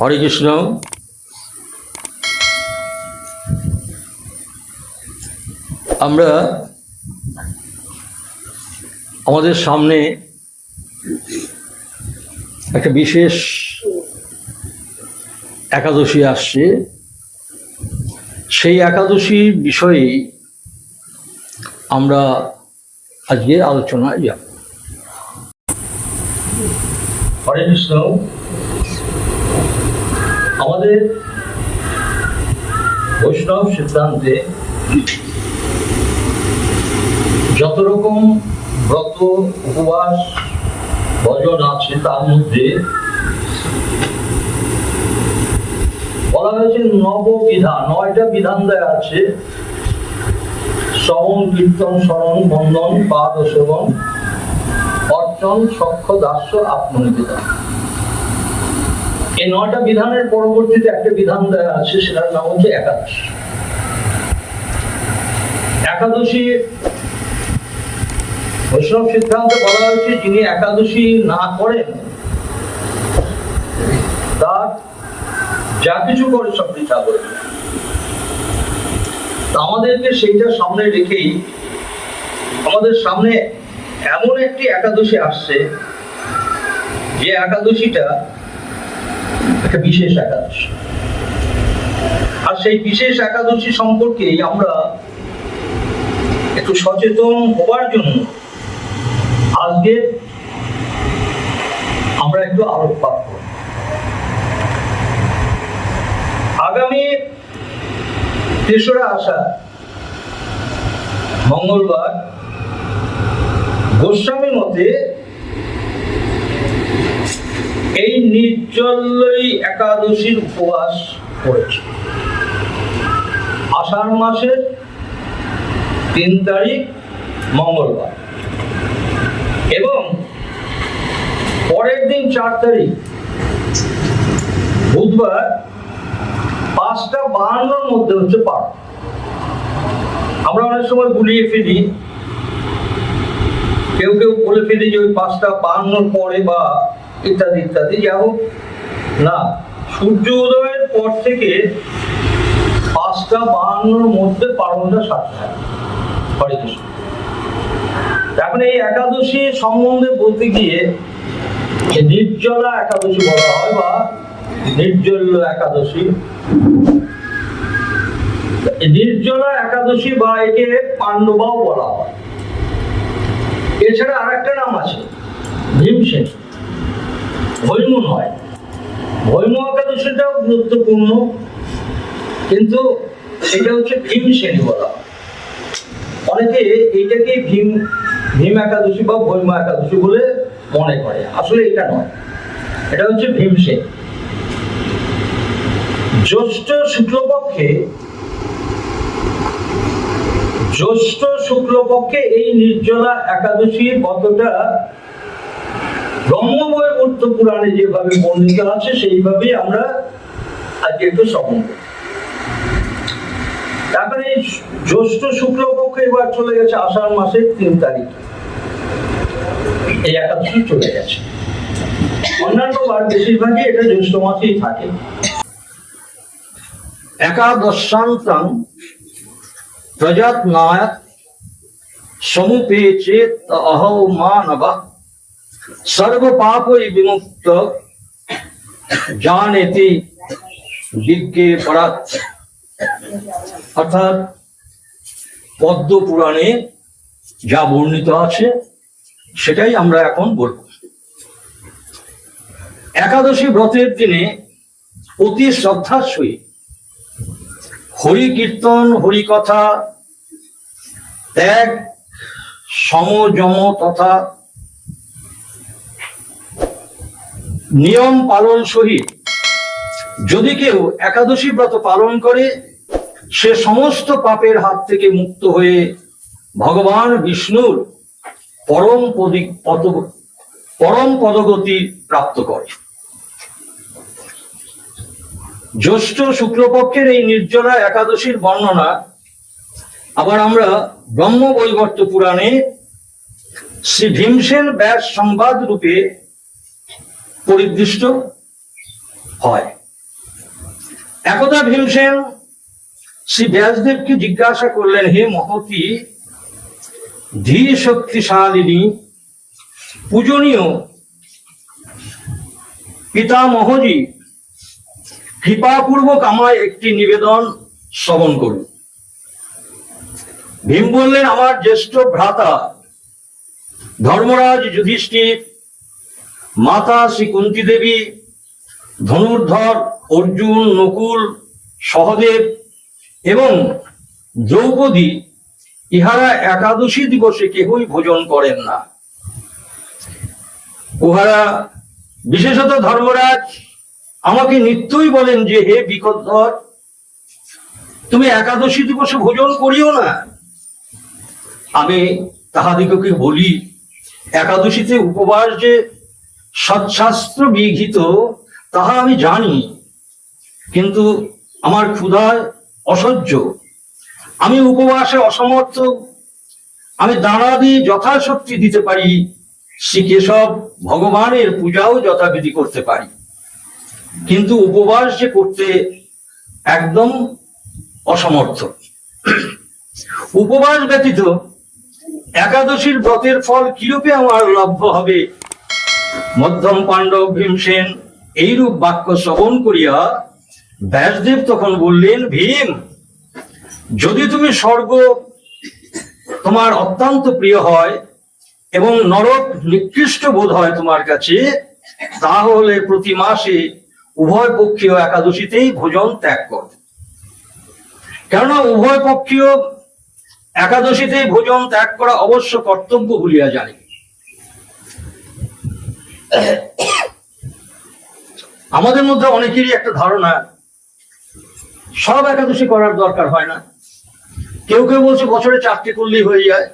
হরে কৃষ্ণ। আমরা আমাদের সামনে একটা বিশেষ একাদশী আসছে। সেই একাদশীর বিষয়ে আমরা আজকে আলোচনায় যাব। হরে কৃষ্ণ। আমাদের বৈষ্ণব সিদ্ধান্তে যত রকম ব্রত, উপবাস, ভজন আছে তার মধ্যে বলা হয়েছে নববিধান। নয়টা বিধান দেয়া আছে। শ্রবণ, কীর্তন, স্মরণ, বন্ধন পাদ সেবন অর্চন সক্ষ দাস্য, আত্মনিবেদন। এই নয়টা বিধানের পরবর্তীতে একটা বিধান দেওয়া আছে, সেটার নাম হচ্ছে একাদশী। একাদশী, বৈষ্ণব সিদ্ধান্তে বলা হয়েছে, যিনি একাদশী না করেন, তার যা কিছু করে সব বৃথা করে আমাদেরকে সেইটা সামনে রেখেই আমাদের সামনে এমন একটি একাদশী আসছে, যে একাদশীটা একটা বিশেষ একাদশী। আর সেই বিশেষ একাদশী সম্পর্কেই আমরা একটু সচেতন হবার জন্য আজকে আমরা একটু আলোকপাত করব। আগামী তেসরা আসা মঙ্গলবার, গোস্বামী মতে এই নির্জল্যই একাদশীর উপবাস করেছে। আষাঢ় মাসের তিন তারিখ, মঙ্গলবার। এবং পরের দিন চার তারিখ, বুধবার পাঁচটা বাহান্নর মধ্যে হচ্ছে পার আমরা অনেক সময় গুলিয়ে ফেলি। কেউ কেউ বলে ফেলি যে ওই পাঁচটা বাহান্নর পরে বা ইত্যাদি ইত্যাদি। যা হোক না, সূর্য উদয়ের পর থেকে পাঁচটা বাহান্নর মধ্যে পালনটা সার্থক হরে কৃষ্ণ এখন এই একাদশী সম্বন্ধে বলতে গিয়ে নির্জলা একাদশী বলা হয় বা নির্জল একাদশী নির্জলা একাদশী বা একে পাণ্ডবাও বলা হয়। এছাড়া আর একটা নাম আছে, ভীমসেন। ভৈম নয় ভৈম একাদশীটাও গুরুত্বপূর্ণ, কিন্তু এটা হচ্ছে ভীমসেনী বলা অনেকে এইটাকে ভীম ভীম একাদশী বা ভৈম একাদশী বলে মনে করে। আসলে এটা নয়। এটা হচ্ছে ভীমসেন জ্যৈষ্ঠ শুক্লপক্ষে জ্যৈষ্ঠ শুক্লপক্ষে এই নির্জলা একাদশী কতটা ব্রহ্মবৈবর্ত পুরাণে যেভাবে বর্ণিত আছে, সেইভাবেই আমরা আজকে একটু শ্রবণ তারপরে জ্যৈষ্ঠ শুক্লপক্ষ এবার চলে গেছে আষাঢ় মাসের তিন তারিখ। এই একাদশী চলে গেছে। অন্যান্য বার বেশিরভাগই এটা জ্যৈষ্ঠ মাসেই থাকে। একাদশান্তং প্রজাত নায়ক সমুপে চেত অহৌ মানব সর্ব পাপই বিমুক্ত। জানেতি বিজ্ঞে পরাত অর্থাৎ পদ্ম পুরাণে যা বর্ণিত আছে, সেটাই আমরা এখন বলব। একাদশী ব্রতের দিনে অতি শ্রদ্ধার সহিত হরি কীর্তন, হরি কথা, ত্যাগ, সমজম তথা নিয়ম পালন সহিত যদি কেউ একাদশী ব্রত পালন করে, সে সমস্ত পাপের হাত থেকে মুক্ত হয়ে ভগবান বিষ্ণুর পরম পদ পরম পদগতি প্রাপ্ত করে। জ্যৈষ্ঠ শুক্লপক্ষের এই নির্জলা একাদশীর বর্ণনা আবার আমরা ব্রহ্ম বৈবর্ত পুরাণে শ্রী ভীমসেন ব্যাস সংবাদ রূপে পরিদৃষ্ট হয়। একদা ভীমসেন শ্রী ব্যাসদেবকে জিজ্ঞাসা করলেন, হে মহতি ধীর শক্তিশালিনী পূজনীয় পিতামহজি, কৃপাপূর্বক আমায় একটি নিবেদন শ্রবণ করুন। ভীম বললেন, আমার জ্যেষ্ঠ ভ্রাতা ধর্মরাজ যুধিষ্ঠির মাতা শ্রী কুন্তী দেবী, ধনুর্ধর, অর্জুন, নকুল, সহদেব এবং দ্রৌপদী ইহারা একাদশী দিবসে কেহই ভোজন করেন না। উহারা বিশেষত ধর্মরাজ আমাকে নিত্যই বলেন যে, হে বিকটধর, তুমি একাদশী দিবসে ভোজন করিও না। আমি তাহাদিগকে বলি, একাদশীতে উপবাস যে সৎশাস্ত্র বিঘিত, তাহা আমি জানি, কিন্তু আমার ক্ষুধায় অসহ্য। আমি উপবাসে অসমর্থ, আমি দানাদি যথাশক্তি দিতে পারি, শ্রী কেশব ভগবানের পূজাও যথাবিধি করতে পারি। কিন্তু উপবাস যে করতে একদম অসমর্থ। উপবাস ব্যতীত একাদশীর ব্রতের ফল কিরূপে আমার লভ্য হবে? মধ্যম পাণ্ডব ভীমসেন এইরূপ বাক্য শ্রবণ করিয়া ব্যাসদেব তখন বললেন, ভীম, যদি তুমি স্বর্গ তোমার অত্যন্ত প্রিয় হয় এবং নরক নিকৃষ্ট বোধ হয় তোমার কাছে, তাহলে প্রতি মাসে উভয় পক্ষীয় একাদশীতেই ভোজন ত্যাগ কর। কেননা উভয় পক্ষীয় একাদশীতেই ভোজন ত্যাগ করা অবশ্য কর্তব্য বলিয়া জানি। আমাদের মধ্যে অনেকেরই একটা ধারণা, সব একাদশী করার দরকার হয় না। কেউ কেউ বলছে বছরে চারটে করলেই হয়ে যায়।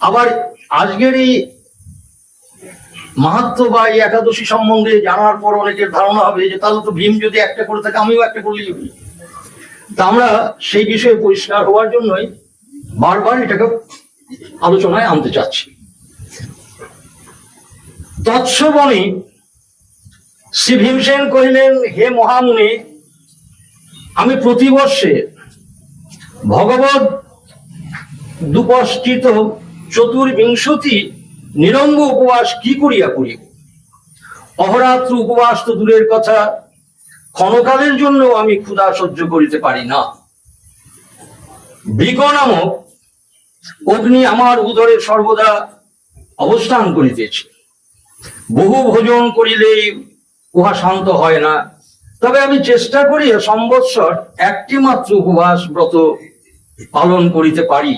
আবার আজকের এই মাহাত্ম বা এই একাদশী সম্বন্ধে জানার পর অনেকের ধারণা হবে যে, তাহলে তো ভীম যদি একটা করে থাকে, আমিও একটা করলেই হবে। তা আমরা সেই বিষয়ে পরিষ্কার হওয়ার জন্যই বারবার এটাকে আলোচনায় আনতে চাচ্ছি। তৎসবনে শ্রী ভীমসেন কহিলেন, হে মহামুনি, আমি প্রতি বর্ষে ভগবত দুপষ্টিত চতুর্বিংশতি নিরঙ্গ উপবাস কি করিয়া করিব অহরাত্র উপবাস তো দূরের কথা, ক্ষণকালের জন্য আমি ক্ষুধা সহ্য করিতে পারি না। বৃক নামক অগ্নি আমার উদরে সর্বদা অবস্থান করিতেছে। বহু ভোজন করিলেই উহা শান্ত হয় না। তবে আমি চেষ্টা করি সম্বৎসর একটি মাত্র উপবাস ব্রত পালন করিতে পারি।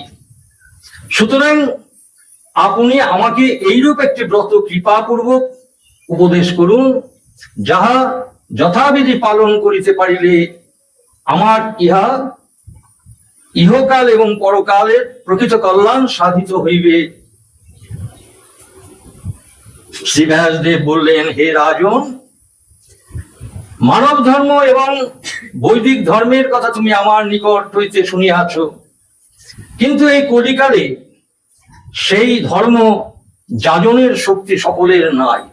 সুতরাং আপনি আমাকে এইরূপ একটি ব্রত কৃপাপূর্বক উপদেশ করুন, যাহা যথাবিধি পালন করিতে পারিলে আমার ইহা ইহকাল এবং পরকালের প্রকৃত কল্যাণ সাধিত হইবে। শ্রী ব্যাসদেব বললেন, হে রাজন, মানব ধর্ম এবং বৈদিক ধর্মের কথা তুমি আমার নিকট হইতে শুনিয়াছ। কিন্তু এই কলিকালে সেই ধর্ম যাজনের শক্তি সকলের নাই।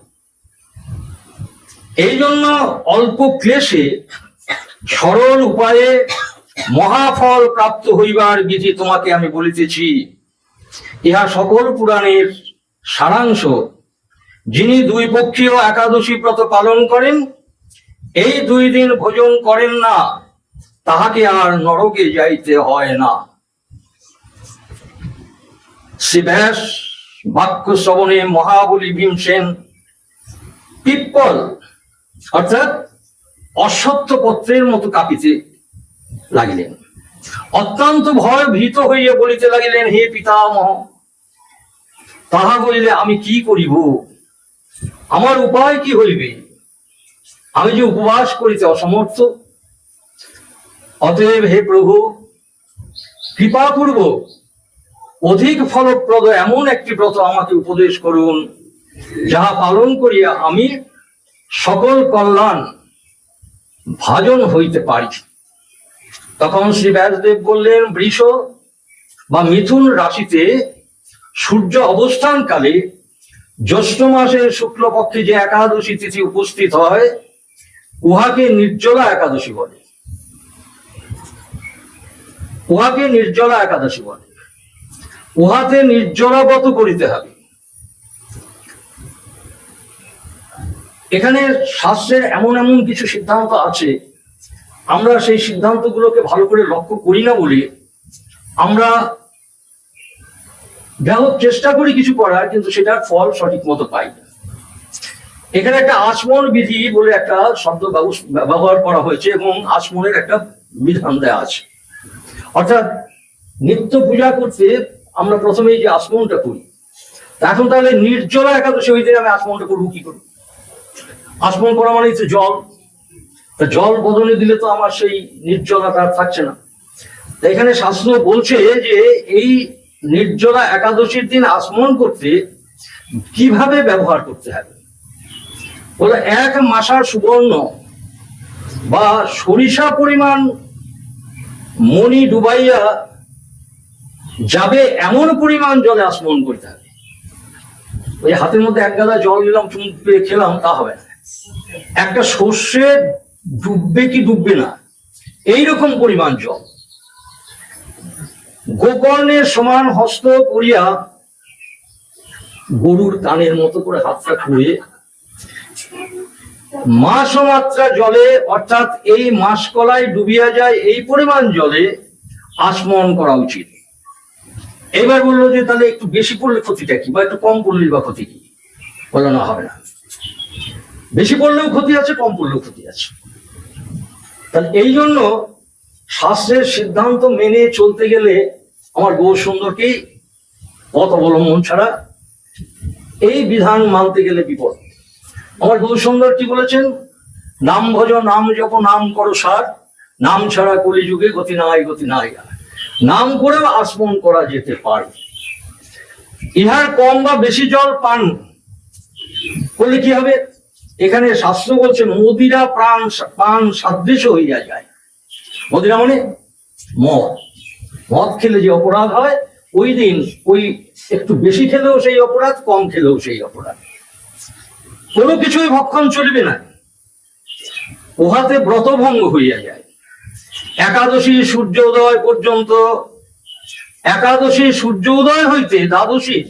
এই জন্য অল্প ক্লেশে সরল উপায়ে মহাফল প্রাপ্ত হইবার বিধি তোমাকে আমি বলিতেছি। ইহা সকল পুরাণের সারাংশ যিনি দুই পক্ষীয় একাদশী ব্রত পালন করেন, এই দুই দিন ভোজন করেন না, তাহাকে আর নরকে যাইতে হয় না। ব্যাস বাক্য শ্রবণে মহাবলী ভীমসেন, পিপ্পল, অর্থাৎ অসত্য পত্রের মতো কাঁপিতে লাগিলেন। অত্যন্ত ভয় ভীত হইয়া বলিতে লাগিলেন, হে পিতামহ, তাহা বলিলে আমি কি করিব? আমার উপায় কি হইবে? আমি যে উপবাস করিতে অসমর্থ, অতএব হে প্রভু, কৃপাপূর্বক অধিক ফলপ্রদ এমন একটি ব্রত আমাকে উপদেশ করুন, যাহা পালন করিয়া আমি সকল কল্যাণ ভাজন হইতে পারি। তখন শ্রী ব্যাসদেব বললেন, বৃষ বা মিথুন রাশিতে সূর্য অবস্থানকালে জ্যৈষ্ঠ মাসে শুক্লপক্ষে যে একাদশী তিথি উপস্থিত হয়, উহাকে নির্জলা একাদশী বলে। উহাকে নির্জলা একাদশী বলে। উহাতে নির্জলাবত করিতে হবে। এখানে শাস্ত্রের এমন এমন কিছু সিদ্ধান্ত আছে, আমরা সেই সিদ্ধান্তগুলোকে ভালো করে লক্ষ্য করি না বলে আমরা যা হোক, চেষ্টা করি কিছু করার, কিন্তু সেটার ফল সঠিক মতো পাই না। এখানে একটা আচমন বিধি বলে একটা শব্দ ব্যবহার করা হয়েছে এবং আচমনের একটা বিধান দেওয়া আছে। অর্থাৎ নিত্য পূজা করতে আমরা প্রথমেই যে আচমনটা করি, এখন তাহলে নির্জলা একাদশী ওই দিনে আমি আচমনটা করব কি করব আচমন করা মানে হচ্ছে জল। তা জল বদলে দিলে তো আমার সেই নির্জলাটা আর থাকছে না। এখানে শাস্ত্র বলছে যে এই নির্জলা একাদশীর দিন আচমন করতে কীভাবে ব্যবহার করতে হবে? বলে এক মাসার সুবর্ণ বা সরিষা পরিমাণ মণি ডুবাইয়া যাবে এমন পরিমাণ জলে আচমন করতে হবে। ওই হাতের মধ্যে এক গাদা জল নিলাম চুমুক পেয়ে খেলাম, তা হবে না। একটা সর্ষে ডুববে কি ডুববে না? এইরকম পরিমাণ জল। গোকর্ণের সমান হস্ত করিয়া গরুর কানের মতো করে হাতটা খুঁড়ে মাস মাত্রা জলে, অর্থাৎ এই মাস কলায় ডুবিয়া যায়, এই পরিমাণ জলে আসমন করা উচিত। এবার বলল যে, তাহলে একটু বেশি পড়লে ক্ষতিটা কি? বা একটু কম পড়লে বা ক্ষতি কি? বলল, না, হবে না। বেশি পড়লেও ক্ষতি আছে, কম পড়লেও ক্ষতি আছে। তাহলে এই জন্য শাস্ত্রের সিদ্ধান্ত মেনে চলতে গেলে আমার গৌ সুন্দরকেই পথ অবলম্বন ছাড়া এই বিধান মানতে গেলে বিপদ। আমার গৌ সুন্দর কি বলেছেন? নাম ভজ, নাম জপ, নাম করো সার, নাম ছাড়া কলিযুগে গতি নাই গতি নাই। নাম করেও আসমন করা যেতে পারে। ইহার কম বা বেশি জল পান, করলে কি হবে? এখানে শাস্ত্র বলছে, মদিরা প্রাণ পান সাদৃশ্য হইয়া যায়। মদিরা মানে মদ। মদ খেলে যে অপরাধ হয়, ওই দিন ওই একটু বেশি খেলেও সেই অপরাধ, কম খেলেও সেই অপরাধ। কোনো কিছুই ভক্ষণ চলবে না। উহাতে ব্রতভঙ্গ হইয়া যায়। একাদশী সূর্য উদয় পর্যন্ত, একাদশী সূর্য উদয় হইতে দ্বাদশী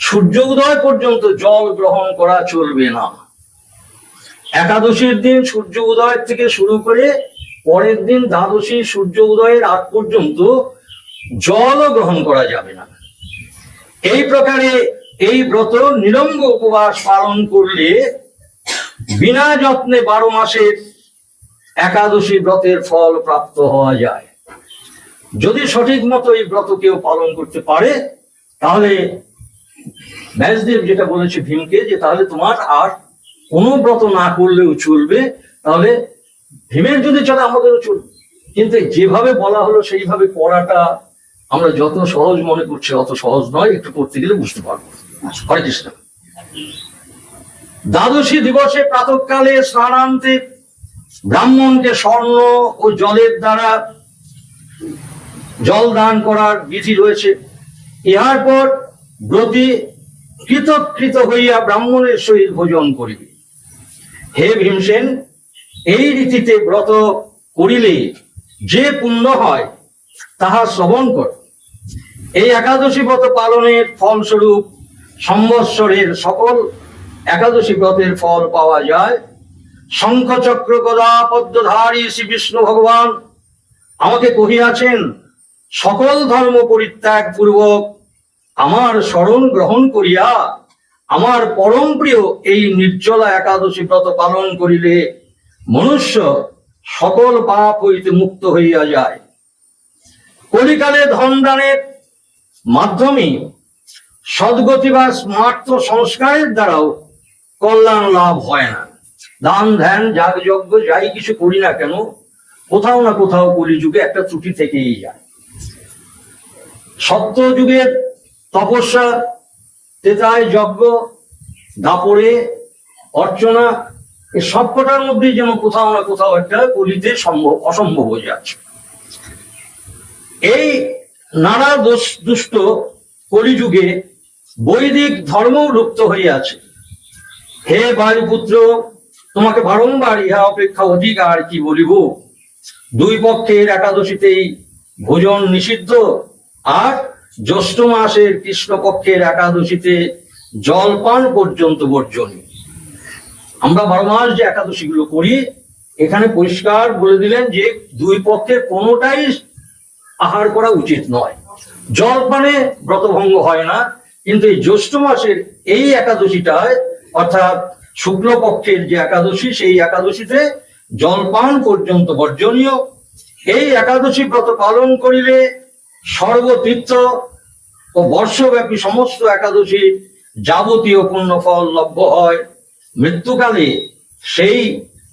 সূর্য উদয় পর্যন্ত জল গ্রহণ করা চলবে না। একাদশীর দিন সূর্য উদয় থেকে শুরু করে পরের দিন দ্বাদশী সূর্য উদয়ের আগ পর্যন্ত জলও গ্রহণ করা যাবে না। এই প্রকারে এই ব্রত নিরঙ্গ উপবাস পালন করলে বিনা যত্নে বারো মাসের একাদশী ব্রতের ফল প্রাপ্ত হওয়া যায়। যদি সঠিক মতো এই ব্রত কেউ পালন করতে পারে, তাহলে ব্যাসদেব যেটা বলেছে ভীমকে যে তাহলে তোমার আর কোনো ব্রত না করলেও চলবে, তাহলে ভীমের যদি চলে আমাদেরও চলবে। কিন্তু যেভাবে বলা হলো সেইভাবে করাটা আমরা যত সহজ মনে করছি, অত সহজ নয়, একটু করতে গেলে বুঝতে পারব। হরে কৃষ্ণ। দ্বাদশী দিবসে প্রাতকালে স্নানান্তে ব্রাহ্মণকে স্বর্ণ ও জলের দ্বারা জল দান করার বিধি রয়েছে। ইহার পর ব্রতী কৃতকৃত হইয়া ব্রাহ্মণের সহিত ভোজন করিবে। হে ভীমসেন, এই রীতিতে ব্রত করিলে যে পুণ্য হয়, তাহা শ্রবণ কর। এই একাদশী ব্রত পালনের ফলস্বরূপ সম্বৎসরের সকল একাদশী ব্রতের ফল পাওয়া যায়। শঙ্খচক্র গদা পদ্মধারী শ্রী বিষ্ণু ভগবান আমাকে কহিয়াছেন, সকল ধর্ম পরিত্যাগ পূর্বক আমার স্মরণ গ্রহণ করিয়া আমার পরম প্রিয় এই নির্জলা একাদশী ব্রত পালন করিলে মনুষ্য সকল পাপ হইতে মুক্ত হইয়া যায়। কলিকালে ধন দানের মাধ্যমে সদ্গতি বা স্মার্ত সংস্কারের দ্বারাও কল্যাণ লাভ হয় না। দান, ধ্যান যাগ যজ্ঞ যাই কিছু করি না কেন, কোথাও না কোথাও কলিযুগে একটা ত্রুটি থেকেই যায়। সত্য যুগের তপস্যা, তেতায় যজ্ঞ দাপড়ে অর্চনা এই সবকটার মধ্যেই যেন কোথাও না কোথাও একটা কলিতে সম্ভব, অসম্ভব হয়ে যাচ্ছে। এই নানা দোষ দুষ্ট কলিযুগে বৈদিক ধর্মও লুপ্ত হইয়াছে হে বায়ুপুত্র, তোমাকে বারংবার ইহা অপেক্ষা অধিক আর কি বলিব? দুই পক্ষের একাদশীতেই ভোজন নিষিদ্ধ, আর জ্যৈষ্ঠ মাসের কৃষ্ণপক্ষের একাদশীতে জলপান পর্যন্ত বর্জনীয় আমরা বারো মাস যে একাদশীগুলো করি, এখানে পরিষ্কার বলে দিলেন যে দুই পক্ষের কোনোটাই আহার করা উচিত নয়। জলপানে ব্রতভঙ্গ হয় না, কিন্তু এই জ্যৈষ্ঠ মাসের এই একাদশীটায়, অর্থাৎ শুক্লপক্ষের যে একাদশী, সেই একাদশীতে জলপান পর্যন্ত বর্জনীয়। এই একাদশী ব্রত পালন করিলে সর্বতীর্থ ও বর্ষব্যাপী সমস্ত একাদশী যাবতীয় পুণ্যফল লভ্য হয়। মৃত্যুকালে সেই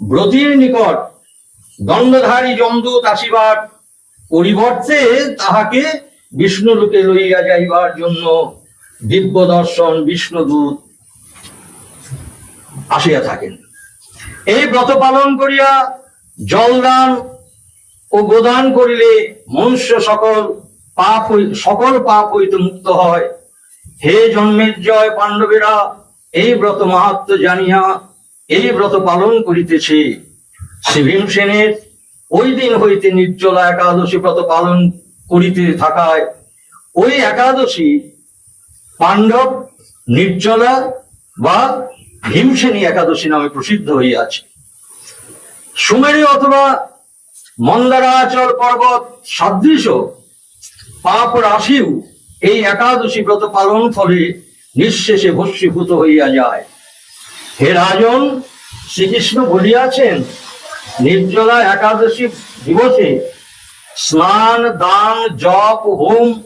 ব্রতীর নিকট দণ্ডধারী যমদূত আসিবার পরিবর্তে তাহাকে বিষ্ণু বিষ্ণুলোকে লইয়া যাইবার জন্য দিব্য দর্শন বিষ্ণুদূত আসিয়া থাকেন। এই ব্রত পালন করিয়া জলদান ও গোদান করিলে মনুষ্য সকল পাপ সকল পাপ হইতে মুক্ত হয়। হে জন্মের জয় পাণ্ডবেরা, এই ব্রত মাহাত্ম জানিয়া এই ব্রত পালন করিতেছে। শ্রী ভীমসেনের ওই দিন হইতে নির্জলা একাদশী ব্রত পালন করিতে থাকায় ওই একাদশী পাণ্ডব, নির্জলা বা ভীমসেনী একাদশী নামে প্রসিদ্ধ হইয়াছে। সুমেরী অথবা মন্দারাচল পর্বত সদৃশ পাপ রাশিও এই একাদশী ব্রত পালন ফলে নিঃশেষে ভস্মীভূত হইয়া যায়। হে রাজন, শ্রীকৃষ্ণ বলিয়াছেন নির্জলা একাদশী দিবসে স্নান, দান, জপ, হোম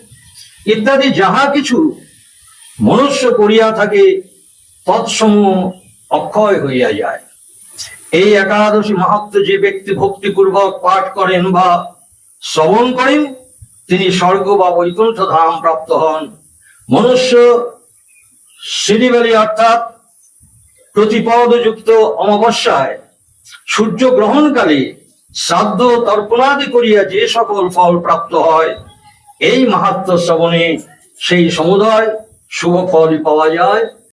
ইত্যাদি যাহা কিছু মনুষ্য করিয়া থাকে, তৎসমূহ অক্ষয় হইয়া যায়। এই একাদশী মাহাত্ম যে ব্যক্তি ভক্তিপূর্বক পাঠ করেন বা শ্রবণ করেন, তিনি স্বর্গ বা বৈকুণ্ঠ ধাম প্রাপ্ত হন। মনুষ্য সিঁড়িবেলি অর্থাৎ প্রতিপদযুক্ত অমাবস্যায় সূর্য গ্রহণকালে শ্রাদ্ধ তর্পণাদি করিয়া যে সকল ফল প্রাপ্ত হয়, এই মাহাত্ম শ্রবণে সেই সমুদয় শুভ ফলই পাওয়া যায়।